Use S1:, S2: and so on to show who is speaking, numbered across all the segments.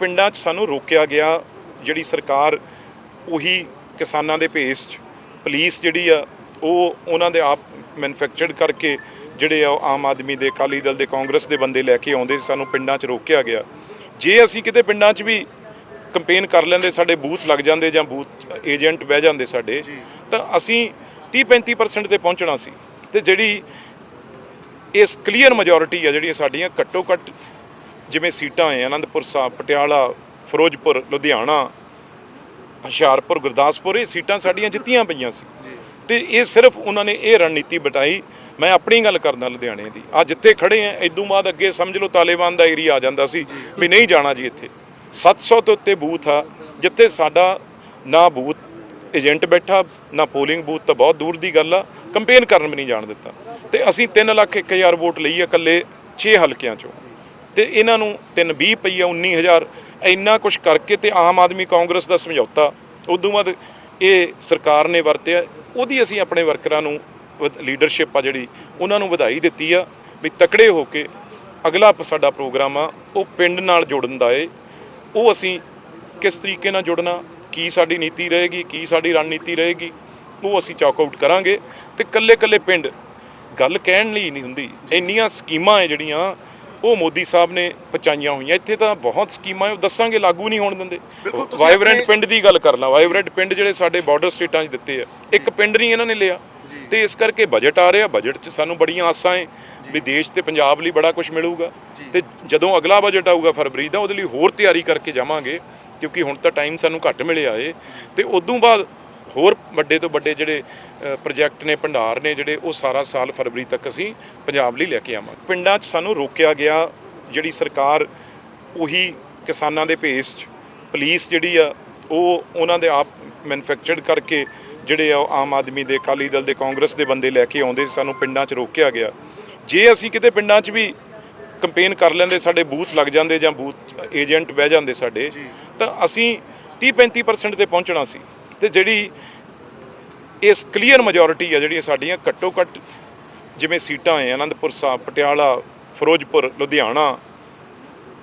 S1: ਪਿੰਡਾਂ 'ਚ ਸਾਨੂੰ ਰੋਕਿਆ ਗਿਆ ਜਿਹੜੀ ਸਰਕਾਰ ਉਹੀ ਕਿਸਾਨਾਂ ਦੇ ਭੇਸ 'ਚ ਪੁਲਿਸ ਜਿਹੜੀ ਆ ਉਹ ਉਹਨਾਂ ਦੇ ਆਪ ਮੈਨੂਫੈਕਚਰਡ ਕਰਕੇ ਜਿਹੜੇ ਆ ਆਮ ਆਦਮੀ ਦੇ ਅਕਾਲੀ ਦਲ ਦੇ ਕਾਂਗਰਸ ਦੇ ਬੰਦੇ ਲੈ ਕੇ ਆਉਂਦੇ ਸਾਨੂੰ ਪਿੰਡਾਂ 'ਚ ਰੋਕਿਆ ਗਿਆ। ਜੇ ਅਸੀਂ ਕਿਤੇ ਪਿੰਡਾਂ 'ਚ ਵੀ ਕੰਪੇਨ ਕਰ ਲੈਂਦੇ ਸਾਡੇ ਬੂਥ ਲੱਗ ਜਾਂਦੇ ਜਾਂ ਬੂਥ ਏਜੰਟ ਬਹਿ ਜਾਂਦੇ ਸਾਡੇ ਤਾਂ ਅਸੀਂ 30 35% ਤੇ ਪਹੁੰਚਣਾ ਸੀ। ਤੇ ਜਿਹੜੀ ਇਸ ਕਲੀਅਰ ਮੈਜੋਰਿਟੀ ਆ ਜਿਹੜੀਆਂ ਸਾਡੀਆਂ ਘੱਟੋ ਘੱਟ ਜਿਵੇਂ ਸੀਟਾਂ ਹੈ ਆਨੰਦਪੁਰ ਸਾਹਿਬ ਪਟਿਆਲਾ ਫਿਰੋਜ਼ਪੁਰ ਲੁਧਿਆਣਾ ਹੁਸ਼ਿਆਰਪੁਰ ਗੁਰਦਾਸਪੁਰ ਇਹ ਸੀਟਾਂ ਸਾਡੀਆਂ ਜਿੱਤੀਆਂ ਪਈਆਂ ਸੀ। ਤੇ ਇਹ ਸਿਰਫ ਉਹਨਾਂ ਨੇ ਇਹ ਰਣਨੀਤੀ ਬਟਾਈ। ਮੈਂ ਆਪਣੀ ਗੱਲ ਕਰਦਾ ਲੁਧਿਆਣੇ ਦੀ। ਆ ਜਿੱਥੇ ਖੜੇ ਆ ਇਦੋਂ ਬਾਅਦ ਅੱਗੇ ਸਮਝ ਲਓ ਤਾਲਿਬਾਨ ਦਾ ਏਰੀਆ ਆ ਜਾਂਦਾ ਸੀ ਵੀ ਨਹੀਂ ਜਾਣਾ ਜੀ ਇੱਥੇ। 700 ਤੋਂ ਉੱਤੇ ਬੂਥ ਆ ਜਿੱਥੇ ਸਾਡਾ ਨਾ ਬੂਥ ਏਜੰਟ ਬੈਠਾ ਨਾ ਪੋਲਿੰਗ ਬੂਥ ਤਾਂ ਬਹੁਤ ਦੂਰ ਦੀ ਗੱਲ ਆ ਕੰਪੇਨ ਕਰਨ ਵੀ ਨਹੀਂ ਜਾਣ ਦਿੱਤਾ। ਤੇ ਅਸੀਂ 3 ਲੱਖ 1000 ਵੋਟ ਲਈ ਆ ਇਕੱਲੇ 6 ਹਲਕਿਆਂ ਚੋਂ। ਤੇ ਇਹਨਾਂ ਨੂੰ 3 20 ਪਈ ਆ 19000 ਇੰਨਾ ਕੁਝ ਕਰਕੇ ਤੇ ਆਮ ਆਦਮੀ ਕਾਂਗਰਸ ਦਾ ਸਮਝੌਤਾ। ਉਦੋਂ ਬਾਅਦ ਇਹ ਸਰਕਾਰ ਨੇ ਵਰਤਿਆ। ਉਹਦੀ ਅਸੀਂ ਆਪਣੇ ਵਰਕਰਾਂ ਨੂੰ ਲੀਡਰਸ਼ਿਪ ਆ ਜਿਹੜੀ, ਉਹਨਾਂ ਨੂੰ ਵਧਾਈ ਦਿੱਤੀ ਆ ਵੀ ਤਕੜੇ ਹੋ ਕੇ ਅਗਲਾ ਸਾਡਾ ਪ੍ਰੋਗਰਾਮ ਆ, ਉਹ ਪਿੰਡ ਨਾਲ ਜੁੜਨ ਦਾ ਏ। ਉਹ ਅਸੀਂ ਕਿਸ ਤਰੀਕੇ ਨਾਲ ਜੁੜਨਾ, ਕੀ ਸਾਡੀ ਨੀਤੀ ਰਹੇਗੀ, ਕੀ ਸਾਡੀ ਰਣਨੀਤੀ ਰਹੇਗੀ, ਉਹ ਅਸੀਂ ਚੌਕ ਆਊਟ ਕਰਾਂਗੇ। ਤੇ ਕੱਲੇ ਕੱਲੇ ਪਿੰਡ, ਗੱਲ ਕਹਿਣ ਲਈ ਨਹੀਂ ਹੁੰਦੀ। ਇੰਨੀਆਂ ਸਕੀਮਾਂ ਹੈ ਜਿਹੜੀਆਂ ਉਹ ਮੋਦੀ ਸਾਹਿਬ ਨੇ ਪਹੁੰਚਾਈਆਂ ਹੋਈਆਂ। ਇੱਥੇ ਤਾਂ ਬਹੁਤ ਸਕੀਮਾਂ ਉਹ ਦੱਸਾਂਗੇ ਲਾਗੂ ਨਹੀਂ ਹੋਣ ਦਿੰਦੇ। ਵਾਈਬ੍ਰੈਂਟ ਪਿੰਡ ਦੀ ਗੱਲ ਕਰ ਲਾਂ। ਵਾਈਬ੍ਰੈਂਟ ਪਿੰਡ ਜਿਹੜੇ ਸਾਡੇ ਬਾਰਡਰ ਸਟੇਟਾਂ 'ਚ ਦਿੱਤੇ ਆ ਇੱਕ ਪਿੰਡ ਨਹੀਂ ਇਹਨਾਂ ਨੇ ਲਿਆ। ਤੇ ਇਸ ਕਰਕੇ ਬਜਟ ਆ ਰਿਹਾ ਬਜਟ 'ਚ ਸਾਨੂੰ ਬੜੀਆਂ ਆਸਾਂ ਹੈ ਵੀ ਦੇਸ਼ ਤੇ ਪੰਜਾਬ ਲਈ ਬੜਾ ਕੁਝ ਮਿਲੂਗਾ। ਤੇ ਜਦੋਂ ਅਗਲਾ ਬਜਟ ਆਊਗਾ ਫਰਵਰੀ ਦਾ ਉਹਦੇ ਲਈ ਹੋਰ ਤਿਆਰੀ ਕਰਕੇ ਜਾਵਾਂਗੇ ਕਿਉਂਕਿ ਹੁਣ ਤਾਂ ਟਾਈਮ ਸਾਨੂੰ ਘੱਟ ਮਿਲਿਆ ਏ। ਤੇ ਉਦੋਂ ਬਾਅਦ ਹੋਰ ਵੱਡੇ ਤੋਂ ਵੱਡੇ ਜਿਹੜੇ ਪ੍ਰੋਜੈਕਟ ਨੇ ਭੰਡਾਰ ਨੇ ਜਿਹੜੇ ਉਹ ਸਾਰਾ ਸਾਲ ਫਰਵਰੀ ਤੱਕ ਅਸੀਂ ਪੰਜਾਬ ਲਈ ਲੈ ਕੇ ਆਵਾਂਗੇ। ਪਿੰਡਾਂ 'ਚ ਸਾਨੂੰ ਰੋਕਿਆ ਗਿਆ ਜਿਹੜੀ ਸਰਕਾਰ ਉਹੀ ਕਿਸਾਨਾਂ ਦੇ ਭੇਸ 'ਚ ਪੁਲਿਸ ਜਿਹੜੀ ਆ ਉਹ ਉਹਨਾਂ ਦੇ ਆਪ ਮੈਨੂਫੈਕਚਰਡ ਕਰਕੇ ਜਿਹੜੇ ਆ ਆਮ ਆਦਮੀ ਦੇ ਅਕਾਲੀ ਦਲ ਦੇ ਕਾਂਗਰਸ ਦੇ ਬੰਦੇ ਲੈ ਕੇ ਆਉਂਦੇ ਸੀ, ਸਾਨੂੰ ਪਿੰਡਾਂ 'ਚ ਰੋਕਿਆ ਗਿਆ। ਜੇ ਅਸੀਂ ਕਿਤੇ ਪਿੰਡਾਂ 'ਚ ਵੀ ਕੰਪੇਨ ਕਰ ਲੈਂਦੇ ਸਾਡੇ ਬੂਥ ਲੱਗ ਜਾਂਦੇ ਜਾਂ ਬੂਥ ਏਜੰਟ ਬਹਿ ਜਾਂਦੇ ਸਾਡੇ ਤਾਂ ਅਸੀਂ 30 35% ਤੇ ਪਹੁੰਚਣਾ ਸੀ। ਤੇ ਜਿਹੜੀ ਇਸ ਕਲੀਅਰ ਮੈਜੋਰਿਟੀ ਆ ਜਿਹੜੀਆਂ ਸਾਡੀਆਂ ਘੱਟੋ ਘੱਟ ਜਿਵੇਂ ਸੀਟਾਂ ਹੈ ਆਨੰਦਪੁਰ ਸਾਹਿਬ ਪਟਿਆਲਾ ਫਿਰੋਜ਼ਪੁਰ ਲੁਧਿਆਣਾ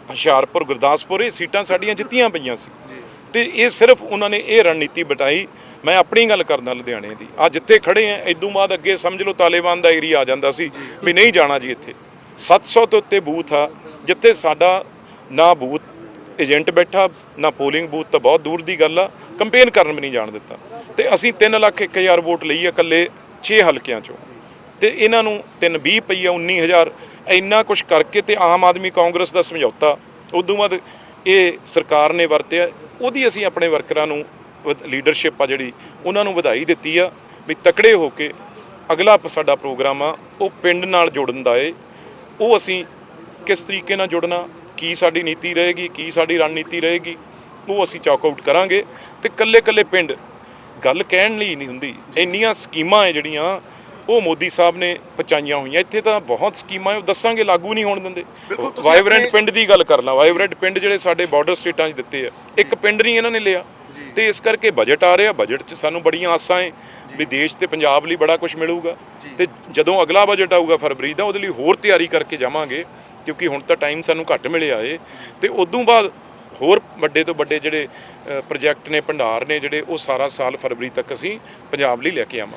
S1: ਹੁਸ਼ਿਆਰਪੁਰ ਗੁਰਦਾਸਪੁਰ ਇਹ ਸੀਟਾਂ ਸਾਡੀਆਂ ਜਿੱਤੀਆਂ ਪਈਆਂ ਸੀ। ਤੇ ਇਹ ਸਿਰਫ ਉਹਨਾਂ ਨੇ ਇਹ ਰਣਨੀਤੀ ਬਟਾਈ ਮੈਂ ਆਪਣੀ ਗੱਲ ਕਰਦਾ ਲੁਧਿਆਣੇ ਦੀ। ਆ ਜਿੱਥੇ ਖੜੇ ਆ ਇਦੋਂ ਬਾਅਦ ਅੱਗੇ ਸਮਝ ਲਓ ਤਾਲਿਬਾਨ ਦਾ ਏਰੀਆ ਆ ਜਾਂਦਾ ਸੀ ਵੀ ਨਹੀਂ ਜਾਣਾ ਜੀ ਇੱਥੇ। 700 ਤੋਂ ਉੱਤੇ ਬੂਥ ਆ ਜਿੱਥੇ ਸਾਡਾ ਨਾ ਬੂਥ ਏਜੰਟ ਬੈਠਾ, ਨਾ ਪੋਲਿੰਗ ਬੂਥ ਤਾਂ ਬਹੁਤ ਦੂਰ ਦੀ ਗੱਲ ਆ, ਕੰਪੇਨ ਕਰਨ ਵੀ ਨਹੀਂ ਜਾਣ ਦਿੱਤਾ। ਤੇ ਅਸੀਂ 3 ਲੱਖ 1000 ਵੋਟ ਲਈ ਆ ਇਕੱਲੇ 6 ਹਲਕਿਆਂ ਚੋਂ। ਤੇ ਇਹਨਾਂ ਨੂੰ 3 20 ਪਈ ਆ 19000 ਇੰਨਾ ਕੁਝ ਕਰਕੇ ਤੇ ਆਮ ਆਦਮੀ ਕਾਂਗਰਸ ਦਾ ਸਮਝੌਤਾ। ਉਦੋਂ ਬਾਅਦ ਇਹ ਸਰਕਾਰ ਨੇ ਵਰਤਿਆ, ਉਹਦੀ ਅਸੀਂ ਆਪਣੇ ਵਰਕਰਾਂ ਨੂੰ ਲੀਡਰਸ਼ਿਪ ਆ ਜਿਹੜੀ, ਉਹਨਾਂ ਨੂੰ ਵਧਾਈ ਦਿੱਤੀ ਆ ਵੀ ਤਕੜੇ ਹੋ ਕੇ ਅਗਲਾ ਸਾਡਾ ਪ੍ਰੋਗਰਾਮ ਆ, ਉਹ ਪਿੰਡ ਨਾਲ ਜੁੜਨ ਦਾ ਏ। ਉਹ ਅਸੀਂ ਕਿਸ ਤਰੀਕੇ ਨਾਲ ਜੁੜਨਾ ਕੀ ਸਾਡੀ ਨੀਤੀ ਰਹੇਗੀ ਕੀ ਸਾਡੀ ਰਣਨੀਤੀ ਰਹੇਗੀ ਉਹ ਅਸੀਂ ਚੌਕ ਆਊਟ ਕਰਾਂਗੇ ਤੇ ਕੱਲੇ ਕੱਲੇ ਪਿੰਡ ਗੱਲ ਕਹਿਣ ਲਈ ਨਹੀਂ ਹੁੰਦੀ। ਇੰਨੀਆਂ ਸਕੀਮਾਂ ਹੈ ਜਿਹੜੀਆਂ ਉਹ ਮੋਦੀ ਸਾਹਿਬ ਨੇ ਪਹੁੰਚਾਈਆਂ ਹੋਈਆਂ। ਇੱਥੇ ਤਾਂ ਬਹੁਤ ਸਕੀਮਾਂ ਉਹ ਦੱਸਾਂਗੇ ਲਾਗੂ ਨਹੀਂ ਹੋਣ ਦਿੰਦੇ। ਵਾਈਬ੍ਰੈਂਟ ਪਿੰਡ ਦੀ ਗੱਲ ਕਰ ਲਾਂ। ਵਾਈਬ੍ਰੈਂਟ ਪਿੰਡ ਜਿਹੜੇ ਸਾਡੇ ਬਾਰਡਰ ਸਟੇਟਾਂ 'ਚ ਦਿੱਤੇ ਆ ਇੱਕ ਪਿੰਡ ਨਹੀਂ ਇਹਨਾਂ ਨੇ ਲਿਆ। ਤੇ ਇਸ ਕਰਕੇ ਬਜਟ ਆ ਰਿਹਾ ਬਜਟ 'ਚ ਸਾਨੂੰ ਬੜੀਆਂ ਆਸਾਂ ਹੈ ਵੀ ਦੇਸ਼ ਤੇ ਪੰਜਾਬ ਲਈ ਬੜਾ ਕੁਝ ਮਿਲੂਗਾ। ਤੇ ਜਦੋਂ ਅਗਲਾ ਬਜਟ ਆਊਗਾ ਫਰਵਰੀ ਦਾ ਉਹਦੇ ਲਈ ਹੋਰ ਤਿਆਰੀ ਕਰਕੇ ਜਾਵਾਂਗੇ। ਕਿਉਂਕਿ ਹੁਣ ਤਾਂ ਟਾਈਮ ਸਾਨੂੰ ਘੱਟ ਮਿਲਿਆ ਏ ਤੇ ਉਦੋਂ ਬਾਅਦ ਹੋਰ ਵੱਡੇ ਤੋਂ ਵੱਡੇ ਜਿਹੜੇ ਪ੍ਰੋਜੈਕਟ ਨੇ, ਭੰਡਾਰ ਨੇ ਜਿਹੜੇ, ਉਹ ਸਾਰਾ ਸਾਲ ਫਰਵਰੀ ਤੱਕ ਅਸੀਂ ਪੰਜਾਬ ਲਈ ਲੈ ਕੇ ਆਵਾਂਗੇ।